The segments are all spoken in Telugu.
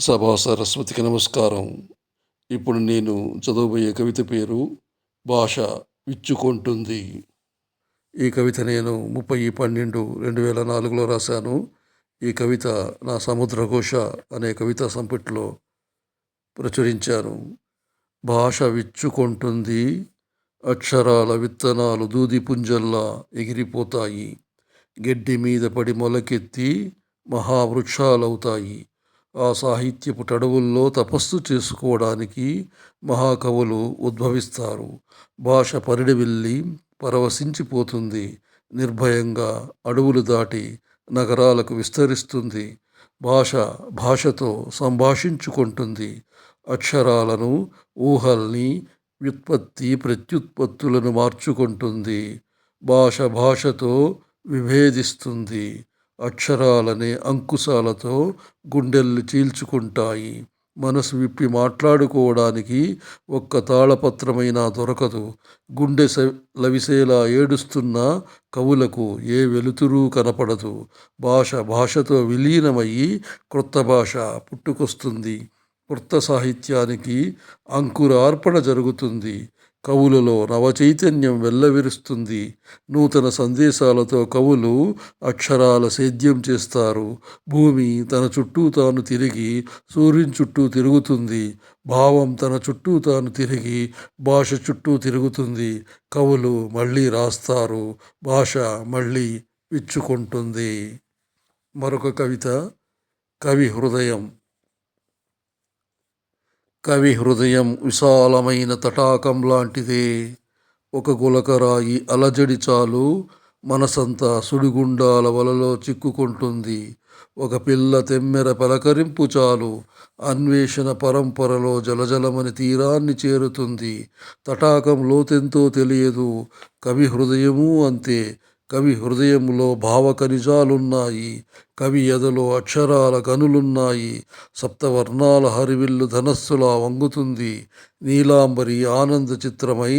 సభా సరస్వతికి నమస్కారం. ఇప్పుడు నేను చదవబోయే కవిత పేరు భాష విచ్చుకుంటుంది. ఈ కవిత నేను ముప్పై పన్నెండు రెండు వేల నాలుగులో రాశాను. ఈ కవిత నా సముద్రఘోష అనే కవితా సంపుటిలో ప్రచురించాను. భాష విచ్చుకుంటుంది. అక్షరాల విత్తనాలు దూది పుంజల్లా ఎగిరిపోతాయి. గడ్డి మీద పడి మొలకెత్తి మహావృక్షాలవుతాయి. ఆ సాహిత్యపు టడవుల్లో తపస్సు చేసుకోవడానికి మహాకవులు ఉద్భవిస్తారు. భాష పరిడి వెళ్ళి పరవశించిపోతుంది. నిర్భయంగా అడవులు దాటి నగరాలకు విస్తరిస్తుంది. భాష భాషతో సంభాషించుకుంటుంది. అక్షరాలను ఊహల్ని వ్యుత్పత్తి ప్రత్యుత్పత్తులను మార్చుకుంటుంది. భాష భాషతో విభేదిస్తుంది. అక్షరాలనే అంకుశాలతో గుండెల్ని చీల్చుకుంటాయి. మనసు విప్పి మాట్లాడుకోవడానికి ఒక్క తాళపత్రమైనా దొరకదు. గుండె లవిసేలా ఏడుస్తున్న కవులకు ఏ వెలుతురు కనపడదు. భాష భాషతో విలీనమయ్యి క్రొత్త భాష పుట్టుకొస్తుంది. కొత్త సాహిత్యానికి అంకురార్పణ జరుగుతుంది. కవులలో నవచైతన్యం వెల్లవిరుస్తుంది. నూతన సందేశాలతో కవులు అక్షరాల సేద్యం చేస్తారు. భూమి తన చుట్టూ తాను తిరిగి సూర్యుని చుట్టూ తిరుగుతుంది. భావం తన చుట్టూ తాను తిరిగి భాష చుట్టూ తిరుగుతుంది. కవులు మళ్ళీ రాస్తారు. భాష మళ్ళీ విచ్చుకుంటుంది. మరొక కవిత కవి హృదయం. కవి హృదయం విశాలమైన తటాకం లాంటిదే. ఒక గులకరాయి అలజడి చాలు మనసంతా సుడిగుండాల వలలో చిక్కుకుంటుంది. ఒక పిల్ల తెమ్మెర పలకరింపు చాలు అన్వేషణ పరంపరలో జలజలమని తీరాన్ని చేరుతుంది. తటాకం లోతెంతో తెలియదు కవి హృదయము అంతే. కవి హృదయంలో భావఖనిజాలున్నాయి కవి ఎదలో అక్షరాల గనులున్నాయి సప్తవర్ణాల హరివిల్లు ధనస్సులా వంగుతుంది నీలాంబరి ఆనంద చిత్రమై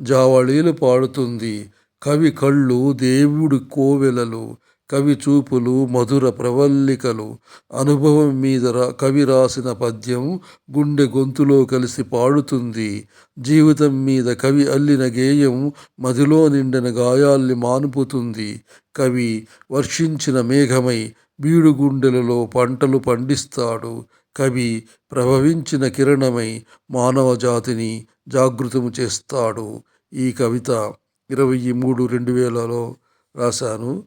జావళీలు పాడుతుంది కవి కళ్ళు దేవుడి కోవెలలు కవి చూపులు మధుర ప్రవల్లికలు అనుభవం మీద కవి రాసిన పద్యం గుండె గొంతులో కలిసి పాడుతుంది. జీవితం మీద కవి అల్లిన గేయం మదిలో నిండిన గాయాల్ని మానుపుతుంది. కవి వర్షించిన మేఘమై బీడు గుండెలలో పంటలు పండిస్తాడు. కవి ప్రభవించిన కిరణమై మానవ జాతిని జాగృతము చేస్తాడు. ఈ కవిత ఇరవై మూడు రెండు వేలలో రాశాను.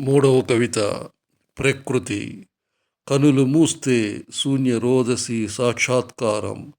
మూడవ కవిత ప్రకృతి. కనులు మూస్తే శూన్య రోదసి సాక్షాత్కారం.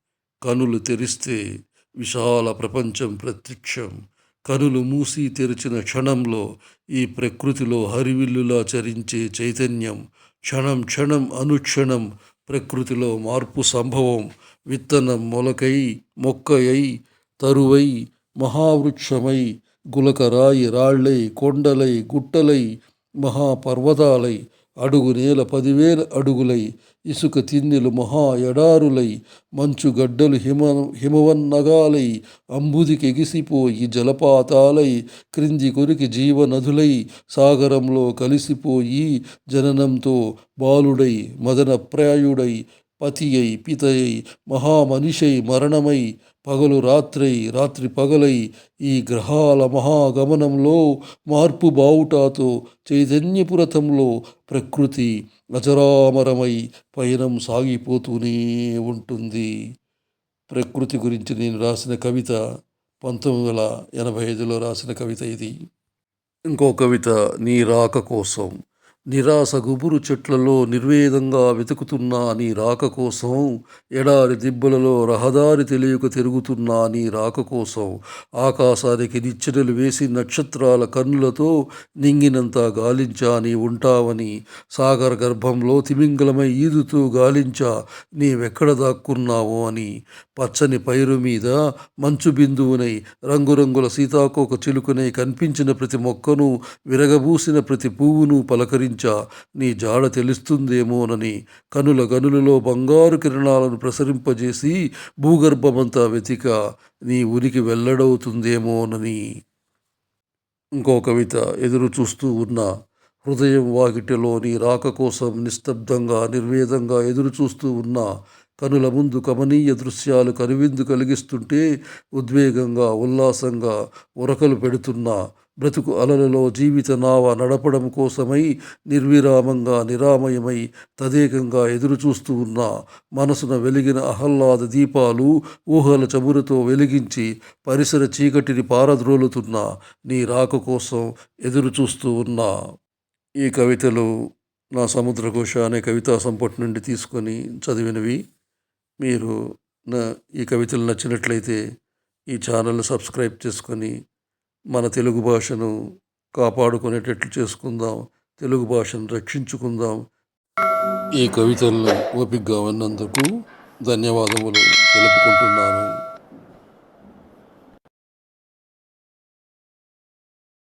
కనులు తెరిస్తే విశాల ప్రపంచం ప్రత్యక్షం. కనులు మూసి తెరిచిన క్షణంలో ఈ ప్రకృతిలో హరివిల్లులా చరించే చైతన్యం. క్షణం క్షణం అనుక్షణం ప్రకృతిలో మార్పు సంభవం. విత్తనం మొలకై మొక్కయై తరువై మహావృక్షమై గులకరాయి రాళ్ళై కొండలై గుట్టలై మహాపర్వతాలై అడుగు నేల పదివేల అడుగులై ఇసుక తిన్నెలు మహా ఎడారులై మంచు గడ్డలు హిమ హిమవన్నగాలై అంబుదికెగిసిపోయి జలపాతాలై క్రింది కొరికి జీవనదులై సాగరంలో కలిసిపోయి జననంతో బాలుడై మదనప్రాయుడై పతియై పితయై మహామనిషై మరణమై పగలు రాత్రై రాత్రి పగలై ఈ గ్రహాల మహాగమనంలో మార్పు బావుటాతో చైతన్యపురథంలో ప్రకృతి అజరామరమై పయనం సాగిపోతూనే ఉంటుంది. ప్రకృతి గురించి నేను రాసిన కవిత పంతొమ్మిది వందల ఎనభై ఐదులో రాసిన కవిత ఇది. ఇంకో కవిత నీ రాక కోసం. నిరాశ గుబురు చెట్లలో నిర్వేదంగా వెతుకుతున్నా నీ రాక కోసం ఎడారి దిబ్బలలో రహదారి తెలియక తిరుగుతున్నా నీ రాక కోసం. ఆకాశానికి నిచ్చెనలు వేసి నక్షత్రాల కన్నులతో నింగినంత గాలించా నీ ఉంటావని సాగర గర్భంలో తిమింగలమై ఈదుతూ గాలించా నీవెక్కడ దాక్కున్నావో అని. పచ్చని పైరు మీద మంచు బిందువునై రంగురంగుల సీతాకోక చిలుకనై కనిపించిన ప్రతి మొక్కను విరగబూసిన ప్రతి పువ్వును పలకరించి గురించా నీ జాడ తెలుస్తుందేమోనని కనుల గనులలో బంగారు కిరణాలను ప్రసరింపజేసి భూగర్భమంతా వెతిక నీ ఉనికి వెల్లడవుతుందేమోనని. ఇంకో కవిత ఎదురు చూస్తూ ఉన్న హృదయం వాకిటిలో నీ రాక కోసం నిస్తబ్దంగా నిర్వేదంగా ఎదురుచూస్తూ ఉన్న కనుల ముందు కమనీయ దృశ్యాలు కనువిందు కలిగిస్తుంటే ఉద్వేగంగా ఉల్లాసంగా ఉరకలు పెడుతున్న బ్రతుకు అలలలో జీవిత నావ నడపడం కోసమై నిర్విరామంగా నిరామయమై తదేకంగా ఎదురుచూస్తూ ఉన్న మనసున వెలిగిన ఆహ్లాద దీపాలు ఊహల చమురుతో వెలిగించి పరిసర చీకటిని పారద్రోలుతున్న నీ రాక కోసం ఎదురుచూస్తూ ఉన్నా ఈ కవితలు నా సముద్రఘోష అనే కవితా సంపట్ నుండి తీసుకొని చదివినవి. మీరు నా ఈ కవితలు నచ్చినట్లయితే ఈ ఛానల్ని సబ్స్క్రైబ్ చేసుకొని మన తెలుగు భాషను కాపాడుకునేటట్లు చేసుకుందాం తెలుగు భాషను రక్షించుకుందాం. ఈ కవితలను ఓపికగా విన్నందుకు ధన్యవాదములు తెలుపుకుంటున్నాను.